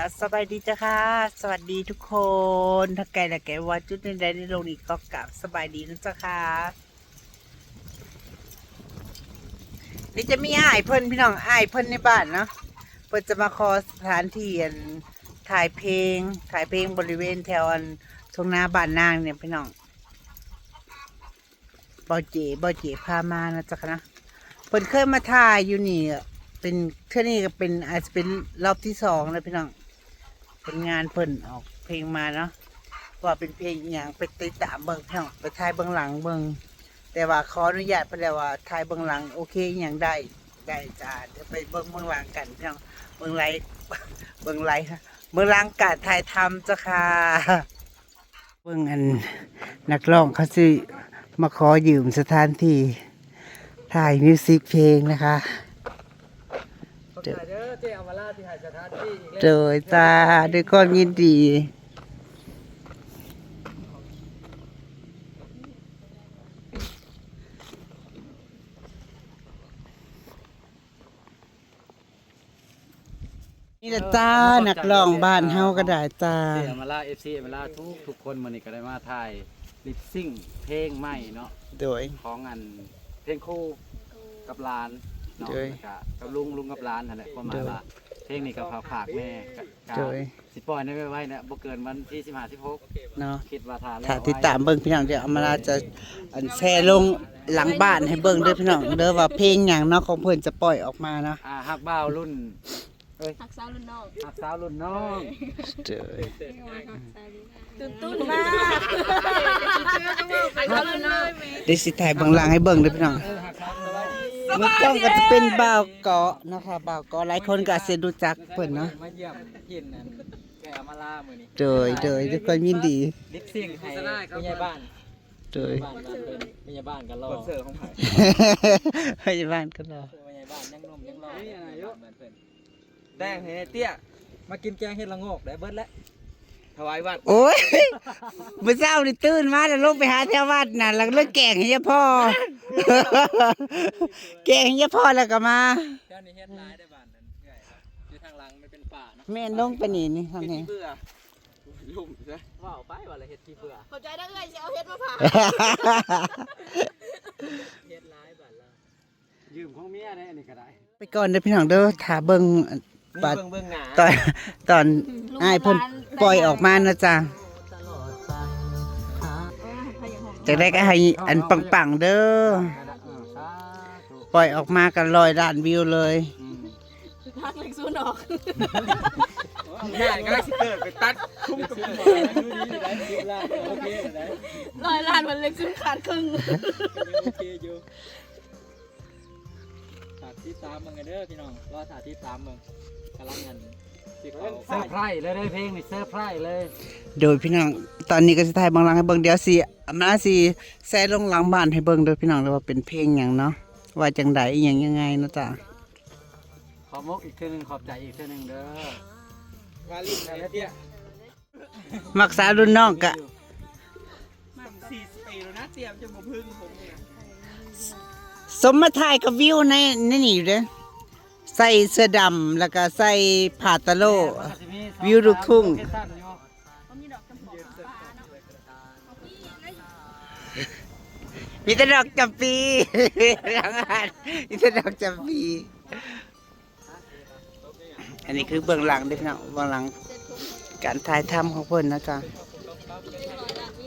ก็สบายดีจ้ะค่ะ สวัสดีทุกคนถ้าไกลละแกว่าจุดในใดในโลกนี้ก็กลับสบายดีนะจ้ะค่ะนี่จะมีอ้ายเพิ่นพี่น้องอ้ายเพิ่นในบ้านเนาะเพิ่นจะมาขอสถานที่อันถ่ายเพลง ถ่ายเพลงบริเวณแถวอันตรงหน้าบ้านนางเนี่ยพี่น้องบอเจบอเจพามานะจ๊ะนะเพิ่นเคยมาถ่ายอยู่นี่เป็นเท่านี้ก็เป็นอาจจะเป็นรอบที่สองแล้วพี่น้อง เป็นงานเพิ่นออกเพลงมาเนาะว่าเป็นเพลงอหย่างไปติดตามเบิ่งพี่น้องไปถ่ายเบื้องหลังเบิ่งแต่ว่าขออนุญาตไปแล้วว่าถ่ายเบื้องหลังโอเคอหย่างได้ได้จ้าเดี๋ยวไปเบิ่งเบื้องหลังกันพี่น้องเบื้องไรเบื้องไรฮะเบื้องหลังการถ่ายทำจ้ะค่ะเบื้องอันนักร้องเขาสิมาขอยืมสถานที่ถ่ายมิวสิกเพลงนะคะขอบใจเด้อ เจ้ามาลาที่หายสถานที่อีกโดยจ้าด้วยความยินดี นี่แหละจ้านักร้องบ้านเฮาก็ได้จ้า เจ้ามาลาเอฟซีมาลาทุกทุกคนมื้อนี้ก็ได้มาถ่ายลิปซิ่งเพลงใหม่เนาะโดย ของอันเพลงคู่กับหลาน เนาะโดยแล้วก็กับลุงลุงกับหลานนั่นแหละประมาโดณยว่าเพลงนี้ก็ฝากฝากแม่ก็ก็โดยสิปล่อยได้ไว้ๆนะบ่เกินวันที่15 16เนาะคิดว่าถ่ายแล้วถ้าติดตามเบิ่งพี่น้องเดี๋ยวเอามาลาจะอันแชร์ลงหลังบ้านให้เบิ่งเด้วยพี่น้องเด้อว่าเพลงหยังเนาะของเพิ่นจะปล่อยออกมาเนาะอ่าฮักบ้าวรุ่นเอ้ยหักสาวรุ่นน้องฮักสาวรุ่นน้องโดยตื่นตุ้นมากหักสาวรุ่นน้องได้สิถ่ายเบื้องหลังให้เบิ่งเด้อพี่น้อง เออฮักสาวรุ่นน้อง มือกล้องก็จะเป็นบ่าวเกาะนะคะบ่าวเกาะหลายคนก็อาจจะรู้จักเพิ่นเนาะมาเยี่ยมเย็นนั่นแกมาลามื้อนี้โดยโดยด้วยความยินดีลิปซิ่งให้ผู้ใหญ่บ้านโดยบ้านบ้านเป็นผู้ใหญ่บ้านกันรอเสิร์ฟของไผ่ให้บ้านก็รอผู้ใหญ่บ้านยังหนุ่มยังรอบ้านเพิ่นแดงเฮเตี้ยมากินแกงเห็ดละโงกได้เบิดแล้ว ถวายวัดโอ้ยเมื่อเช้านี่ตื่นมาแล้วลงไปหาแถววัดน่ะ แล้วก็เลิกแกงให้ยายพ่อ แกงให้ยายพ่อแล้วก็มาแถวนี้เฮ็ดหลายได้บ้านนั้นใหญ่ครับอยู่ทางหลังมันเป็นป่าเนาะแม่นลงไปนี่นี่ทางเป็นนี้ที่เบื่อลุ่มซะว้าวไปว่าละเฮ็ดที่เบื่อขอบใจได้เลยจะเอาเฮ็ดมาผ่าเฮ็ดหลายบ้านละยืมของเมียได้อันนี้ก็ได้ ไปก่อนเด้อพี่น้องเด้อถ้าเบิ่ง มีบัดเบื้องเบื้องหนาตอนตอนอ้ายเพิ่นปล่อยออกมานะจ๊ะจะได้ก็ให้อันปังๆเด้อสาธุปล่อยออกมากันร้อยล้านวิวเลยอืมทักเล็กซูนออกหน้าก็ได้สิเกิดไปตัดคุ้มกับดูมือดีได้คลิปละโอเคได้ลอยล้านมันเล็กซูนขาดครึ่งโอเคอยู่ถาที่ตามมึงกันเด้อพี่น้องรอถาที่ตามมึง กำลังกันสิเขาเซอร์ไพรส์เลยได้เพลงนี่เซอร์ไพรส์เลยโดยพี่น้องตอนนี้ก็สิถ่ายบางหลังให้เบิ่งเดี๋ยวสิอามาสิแซ่ลงหลังบ้านให้เบิ่งเด้อพี่น้องเลยว่าเป็นเพลงหยังเนาะว่าจังใดอหยังยังไงเนาะจ๊ะขอมกอีกเทื่อหนึงขอบใจอีกเทื่อหนึงเด้อวาลินเฮเตี้ยมักษารุ่นน้องกะสี่สิบปีแล้วนะเตรียมจะมาพึ่งผมเนี่ยสมมาถ่ายกับวิวในในนี่อยู่เด้อ ใส่เสื้อดำแล้วก็ใส่ผ้าตะโล วิวลูกทุ่ง มีแต่ดอกจำปีหลังอ่านมีแต่ดอกจำปี อันนี้คือเบื้องหลังเด้อพี่น้องเบื้องหลัง การถ่ายทำของเพิ่นนะจ๊ะ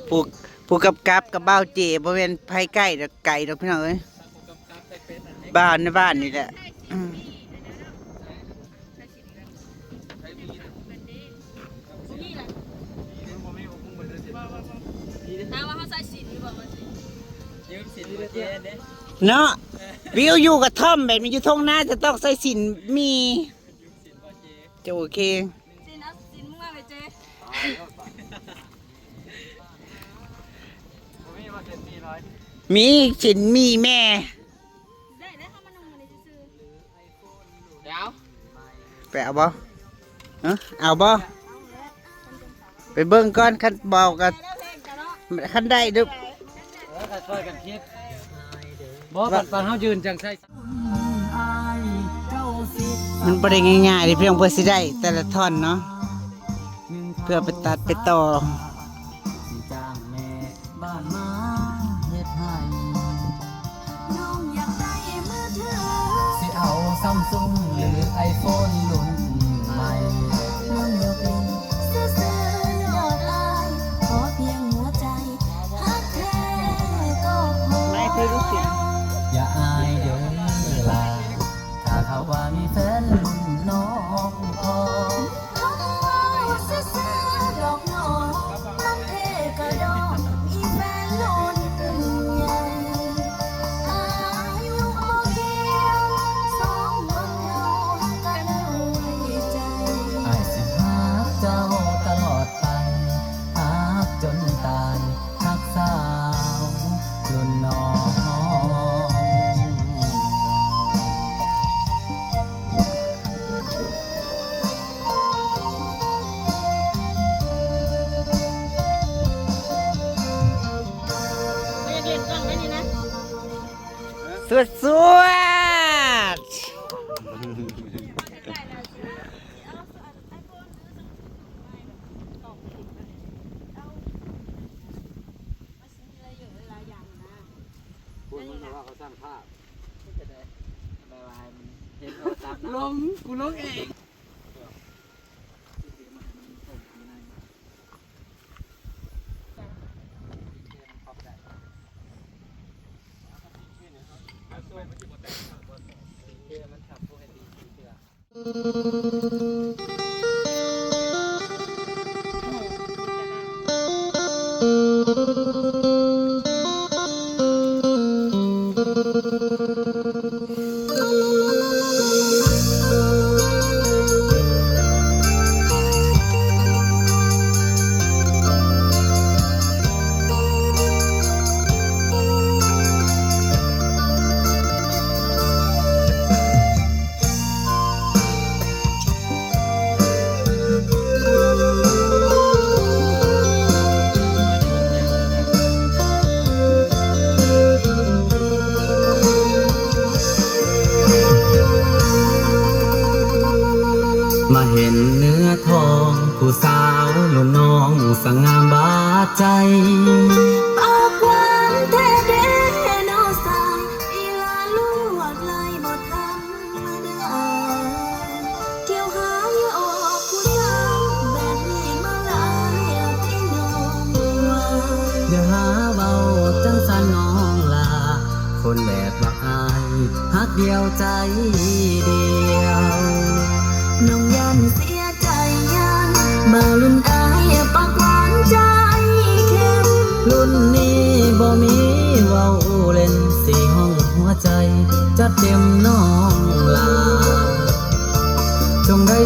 ผูกผูกกับกับกับบ้าวเจบ่แม่นไผใกล้ดอกไก่ดอกพี่น้องเอ้ยบ้านในบ้านนี่แหละอืม เจนเนี่ยเนาะวิวอยู่กับท่อมแบบนี้อยู่ทงหน้าจะต้องใส่สินมีจะโอเคสินเอาสินมึงมาไปเจ๊มีสินมีแม่ได้ได้เข้ามานุ่งมันในซื้อเดี๋ยวไปเอาบ่เอ้อเอาบ่ไปเบิ่งก่อนคันบอกกันได้เบ่ปันปันเฮายืนจังใช่มันประเด็นง่ายๆที่เพียงเพื่อสิได้แต่ละท่อนเนาะเพื่อไปตัดไปต่อ เขาสร้างภาพบายบายมันเห็นเขาตับลงกูลงเองมันขับพว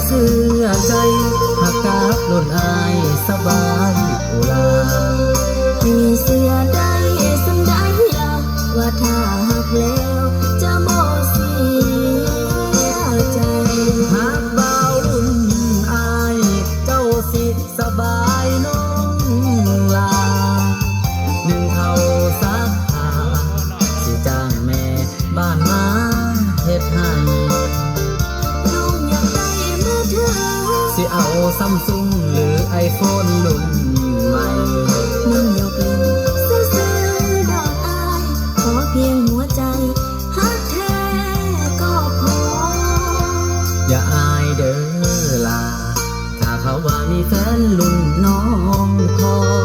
เสื้อใจหากกาบหล่นอายสบาย ลุ่มน้องคอ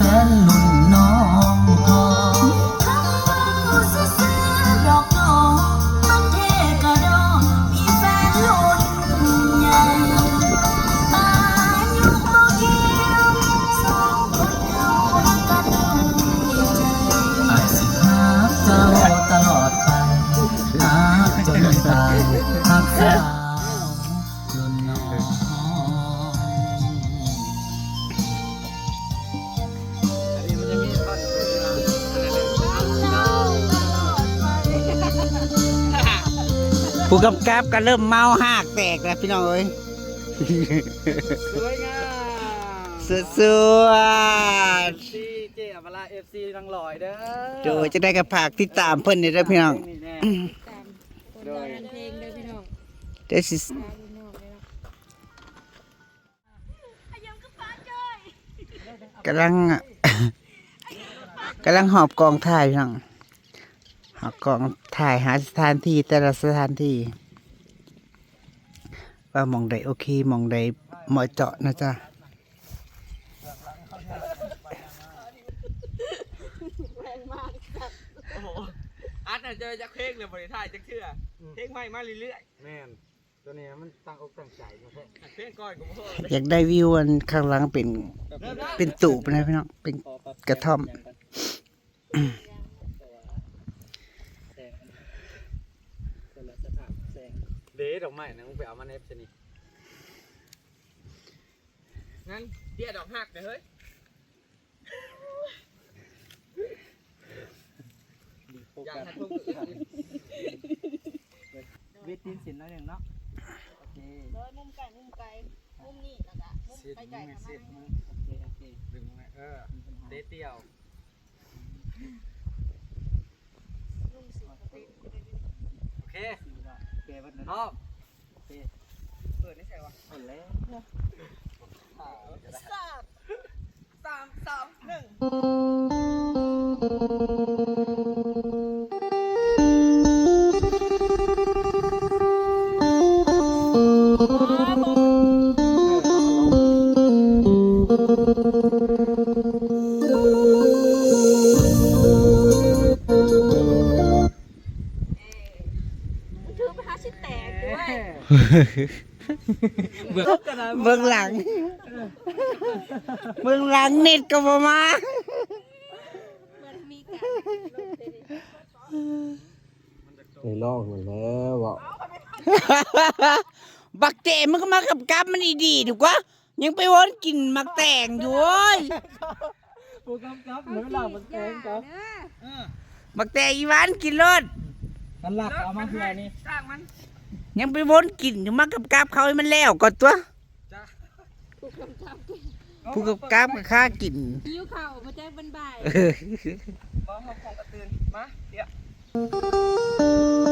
นน้ ผู้กำกับก็เริ่มเมาหากแตกแล้วพี่น้องเอ้ยสวยงามสุดสวดซีเจอมาลาเอฟซีทั้งลอยเด้อโดยจะได้กระผากที่ตามเพิ่นนี่เด้อพี่น้องนี่แน่ตามคนตามเพลงเลยพี่น้องได้สิตามพี่น้องเลยเนาะกำลังกำลังหอบกองถ่ายพี่น้อง หอบกองถ่ายหาสถานที่แต่ละสถานที่ ว่าหมองใดโอเคหมองใดเหมาะเจาะนะจ๊ะโอ้โหอาร์ตน่ะเจอจากเพลงเลยบริถ่ายจากเชื่อเพลงใหม่มาเรื่อยๆแม่นตัวนี้มันตั้งอกตั้งใจมาเพลงก่อนกูพ่ออยากได้วิวอันข้างหลังเป็น เป็นตูบนะพี่น้องเป็นกระท่อม เดดอกไม้นะมึงไปเอามาเนฟชนิงั้นเดียดอกหักเลยเฮ้ยอยากให้ทุกคนวิตีนสินน้อยหนึ่งเนาะโอเคโดยมุมไก่มุมไก่มุมนี้แล้วก็มุมสิบไก่มึไก่งทำสิบไมมึงโอเคโอเคดึงมาเออเดทเดียวลุงสิบเป็นโอเค โอเควันนั้นชอบโอเคเปิดได้ใช่วะเปิดแล้วสามสามสามหนึ่ง เบื้องกระดาษเบื้องหลัง เบื้องหลังเน็ตก็บ่มามันมีการลงเต้นในลอกมันแล้วอะบักเจมันก็มากับกับมันดีๆถูกปะยังไปวนกินมักแตงอยู่เว้ยผู้กำกับหรือหลังมันแทงครับมักแตงอีหวานกินรสมันหลักเอามาเพื่อนี่จ้างมัน ยังไปวนกินอยู่มากับกับเขาให้มันแล้วก่อนตัวจ้าผู้กับกับก็ค่ากินยิ้วเข่ามาแจ้งบันบ่ายเออ มาห้องของกระตือนมาเดี๋ยว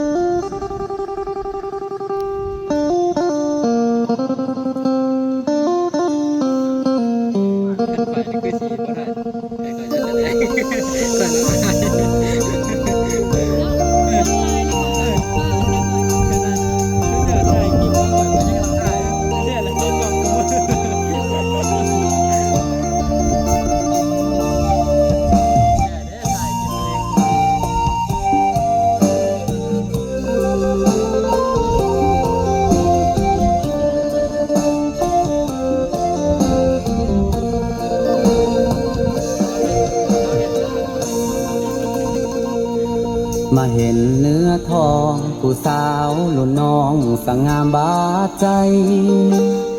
สังงามบาดใจ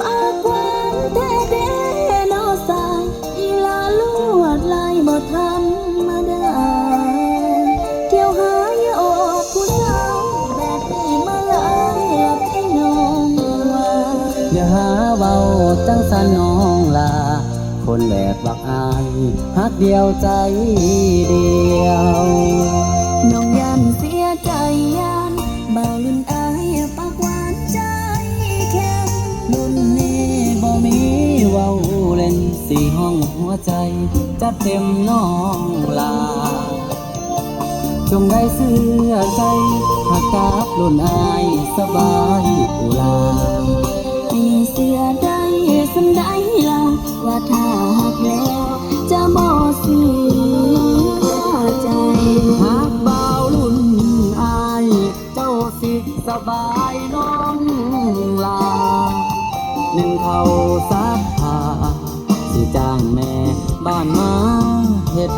ปากหวานแท้เด้นอสายอีลาลวดลายบ่ธรรมดา เที่ยวหาอยออกผู้สาวแบบนี้มาหลายละพี่น้องว่าอย่าหาเว้าจังสันน้องลา คนแบบบักอายฮักเดียวใจเดียว ห้องหัวใจจัดเต็มน้องลา จงได้เสื้อใจหากกาบลุ่นอายสบายอุลามีเสือได้สันได้ละว่าถ้าหักแล้วจะบ่เสีย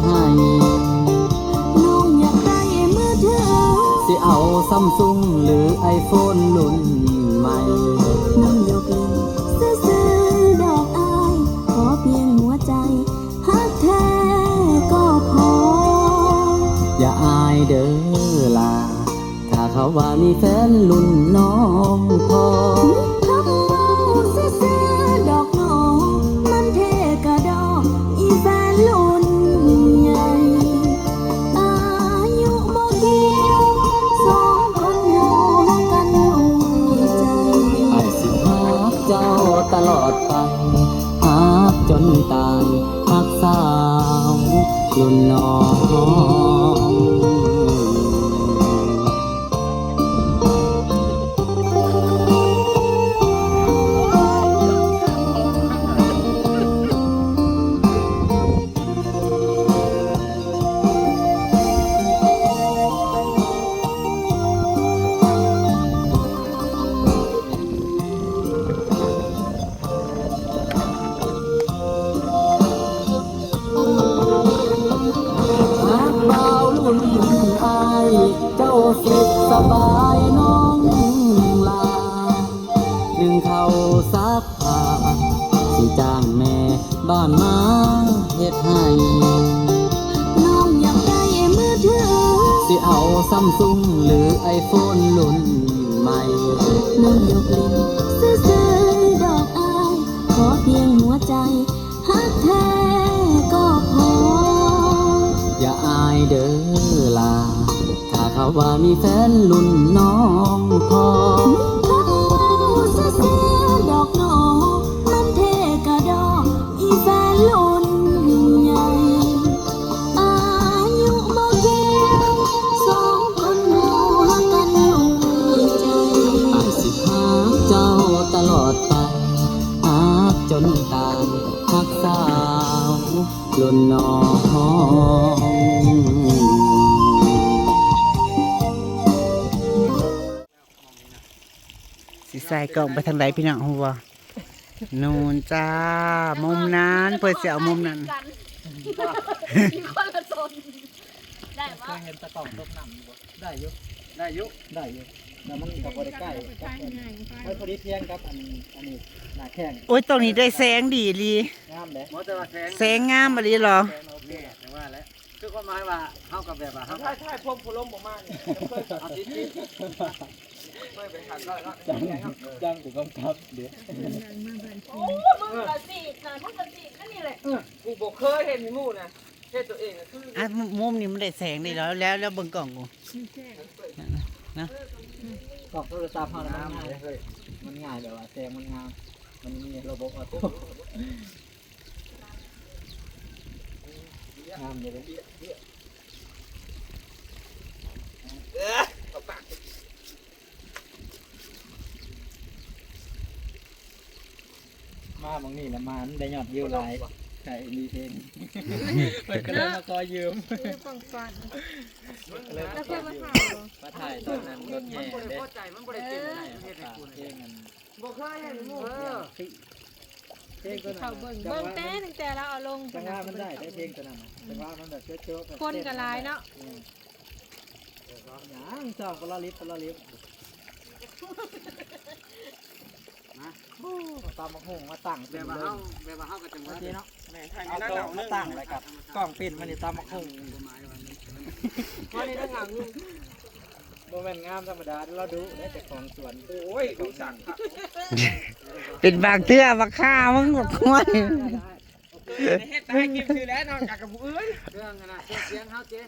ให้น้องอยากได้มือถือสิเอาซัมซุงหรือไอโฟนรุ่นใหม่น้องยกเล่นซื้อดอกอาย ขอเพียงหัวใจฮักแท้ก็พอ อย่าอายเด้อล่ะถ้าเขาว่ามีแฟนรุ่นน้องพอ ตลอดไปหักจนตายหักสาวรุ่นน้อง เอาซัมซุงหรือไอโฟนรุ่นใหม่น้องยกลิ้นซื่อๆดอกอาย ขอเพียงหัวใจฮักแท้ก็พอ อย่าอายเด้อลา ถ้าเขาว่ามีแฟนรุ่นน้องพอ จนน้องสิใส่กล่องไปทางไหนพี่น้องหัวนูนจ้า มุมนั้นเพื่อจะเอามุมนั้นกันมีคนละโซนได้ปะเห็นตะกล่องตกน้ำอยู่บ่ได้อยุได้อยุได้อยุ แต่มันกับบริใกล้กับอันไม่พอดีเพียงกับอันอันนี้หน้าแข้งโอ้ยตรงนี้ได้แสงดีลีงามเลยมอแต่ว่าแข้งแสงงามมาลีเหรอแข้งโอเคแต่ว่าแล้วคือความหมายว่าเฮากับแบบว่าเฮาใช่ใช่พมพลมบ่มาเนี่ยเพิ่นเอาสิสิเพิ่นไปขันก็แล้วจังจังกูกำกับเดี๋ยวโอ้มึงกะสีนะถ้ากะสีก็นี่แหละกูบ่เคยเห็นหมู่นะเฮ็ดตัวเองอะคืออะมุมุมนี้มันได้แสงดีแล้วแล้วแล้วเบิ่งกล่องกู กล่องโทรศัพท์เฮานะมันง่ายเฮ้ยมันง่ายแบบว่าแสงมันงามมันมีระบบออโต้งามอยู่เลยมาบางนี่แหละมามันได้ยอดวิวหลาย ใช่มีเพลงเปิดก็เลยมาคอยยืมฟังฟันแล้วแล้วเคยมาถ่ายเหรอมาถ่ายตอนนั้นรถแห่เด้เข้าใจมันบ่ได้เต็มให้เฮ็ดให้กูเพลงมันบ่เคยเห็นหมู่เออเพลงตัวนั้เขานเบิ่งเบิ่งแต่ตั้งแต่เราเอาลงจังว่ามันได้ได้เพลงตัวนั้นน่ะจังว่ามันแบบโจ๊กๆคนกับลายเนาะหยังสองคนละลิฟต์คนละลิฟต์มาตามมาหงมาตั้งแบบว่าเฮาแบบว่าเฮาก็จังว่าเนาะ เอาต๊ะมาตั้งแล้วกับกล้องปิ่นมันนี่ตามมาหงวันนี้ต้งงามอยู่โมเมนต์งามธรรมดาเราดูได้แต่ของสวนโอ้ยดูสั่งเป็นบางเทื่อมาฆ่ามึงบอกว่าเฮ็ดให้กินคือแล้วนอกจากกับผู้อื่นเรื่องนะเสียงเฮาเจ๊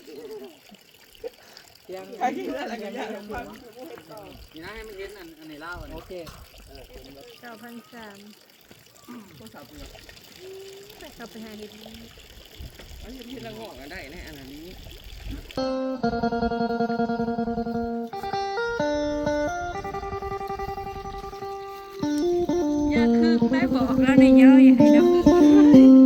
เสียงไปกินอะไรกันเนี่ยนี่นะให้มันเห็นอันนี้เล่าโอเคเก้าพันสาม แต่เขาไปหาเห็ดอันนี้ที่ละงอกกันได้แน่อันนี้อย่าคึกไม่บอกแล้วในย่ออย่าให้น้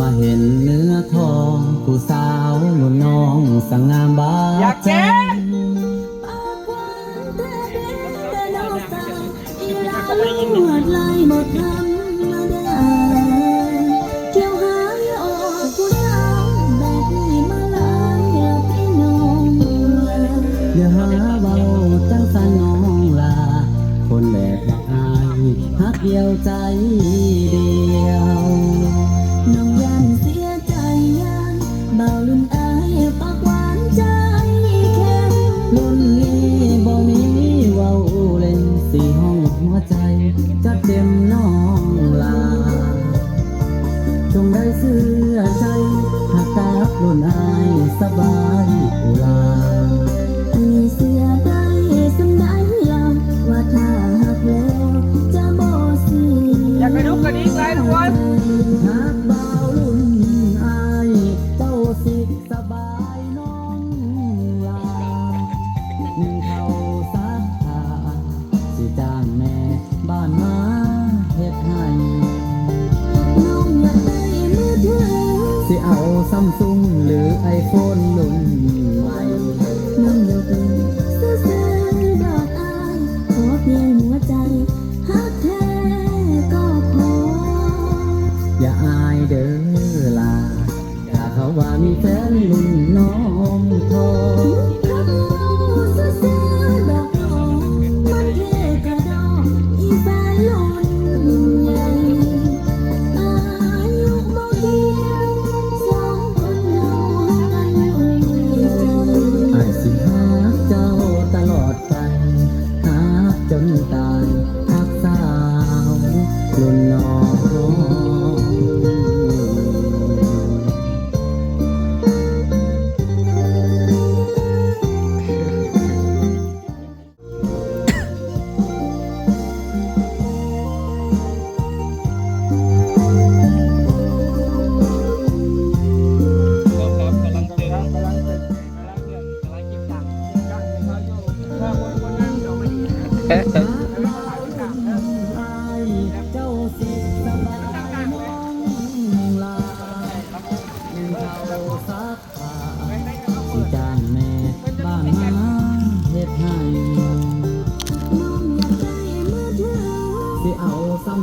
มาเห็นเนื้อทองผู้สาวหนุ่น้องสงงามบาอยากเจ๊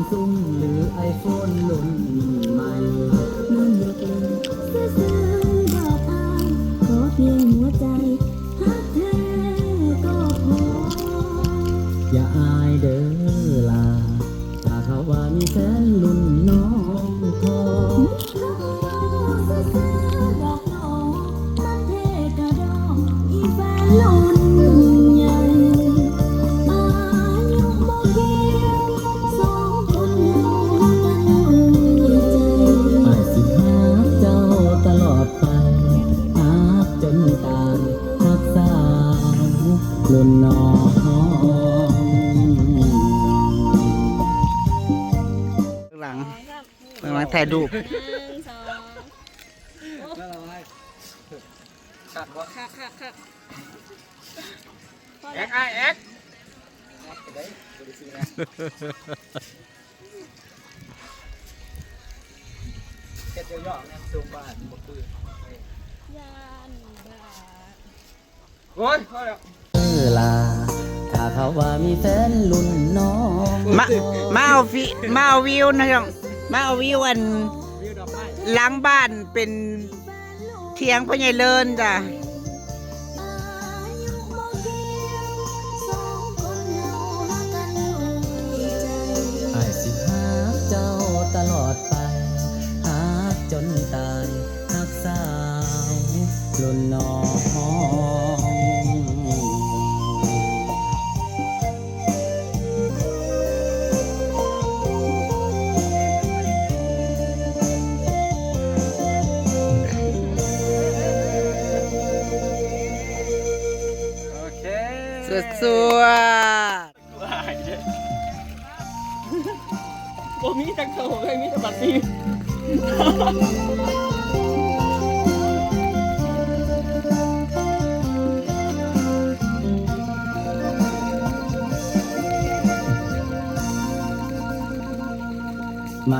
ซุ่มหรือไอโฟนลุ่น ดูกหนึ่งสองโอ้น่กมขัดขักคักคัอแอไอเอ็ดเดียกเนี่ยม้าออล้วถ้าเขาว่ามีแฟนรุ่นน้อง มามาเอาฟิมาเอาวิวนะจัง มาเอาวิวันล้างบ้านเป็นเทียงพ่อใหญ่เลินจ้ะ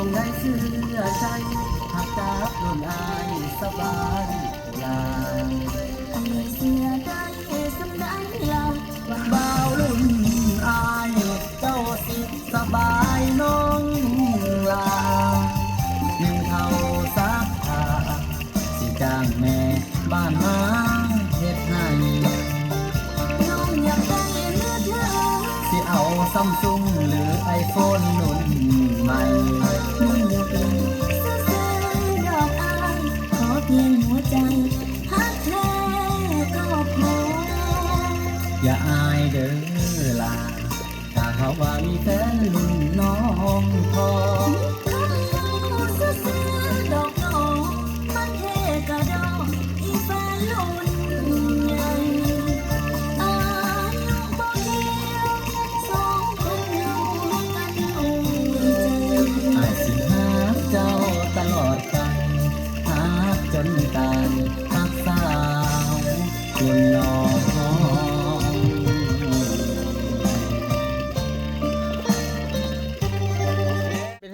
จงได้เสื้อใจหักจากลุ่นอายสบายลามีเสื้อได้สำนักเราบ่าวลุ่นอายเจ้าสิสบายน้องลาหนึ่งเขาซักผาสิจ้างแม่บ้านมาเฮ็ดให้น้องอยากได้เลือดเธอสิเอาซัมซุงหรือไอโฟนนุ่นใหม่ เด้อลาถ้าเขาว่ามีแฟนรุ่นน้องพอ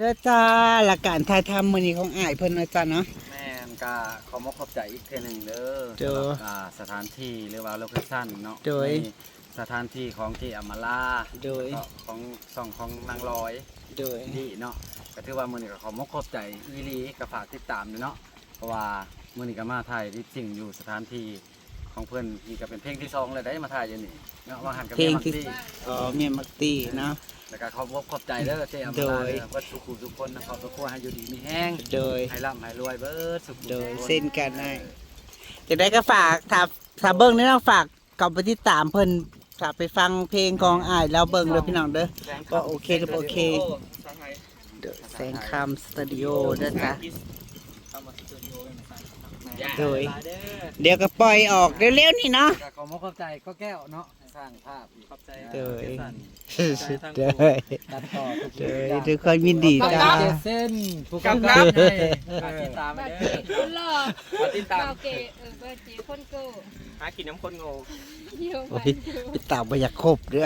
ด้อจ้าหลักการถ่ายทำมื้อนี้ของอ้ายเพิ่นนะจ้าเนาะ แม่นก็ขอมขอบใจอีกเทอหนึงเด้อเด้อสำหรับอ่าสถานที่หรือว่าโลเคชั่นเนาะโดยในสถานที่ของที่อำมาลาโดยแล้วก็ของส่องของนางลอยโดย ดีเนาะก็ถือว่ามื้อนี้ก็ขอมขอบใจอีหลีก็ฝากติดตามด้วยเนาะเพราะว่ามื้อนี้ก็มาถ่ายที่จริงอยู่สถานที่ของเพิ่นนี่ก็เป็นเพลงที่สองเลยได้มาถ่ายอยู่นี่เนาะว่าหันกับเพลแม่งมักที่ซี่ อ๋อเมียมักตี้เนาะ แล้วก็ขอบขอบใจเด้อเจ้อำโดมายลาเด้อว่าทุกคนทุกคนนะขอบทุกคนให้อยู่ดีมีแห้งโดยให้ร่ำให้รวยเบิดสุขโดยเส้นกันได้จะได้ก็ฝากถ้าถ้าเบิ่งนี่เราฝากกลับไปที่ตามเพิ่นฝากไปฟังเพลงของอ้ายแล้วเบิ่งเด้อพี่น้องเด้อก็โอเคครับโอเคเด้อแสงคำสตูดิโอเด้อจ้ะโดยเดี๋ยวก็ปล่อยออกเร็วๆนี่เนาะก็ขอมขอบใจก็แก้วเนาะ สร้างภาพขอบใจโดยสั่นเด้อตัดต่อทุกเด้อย่าองทุกคนยินดีจ้าเจ็ดเส้นผู้กำกับให้ฝากติดตามไปบาเด้เกอคนหล่อฝากติดตามบาเกเออบาเกคนโก้หากินน้ำคนโง่เยี่ยมโอ้ไปยไปตามไปอยากครบเด้อ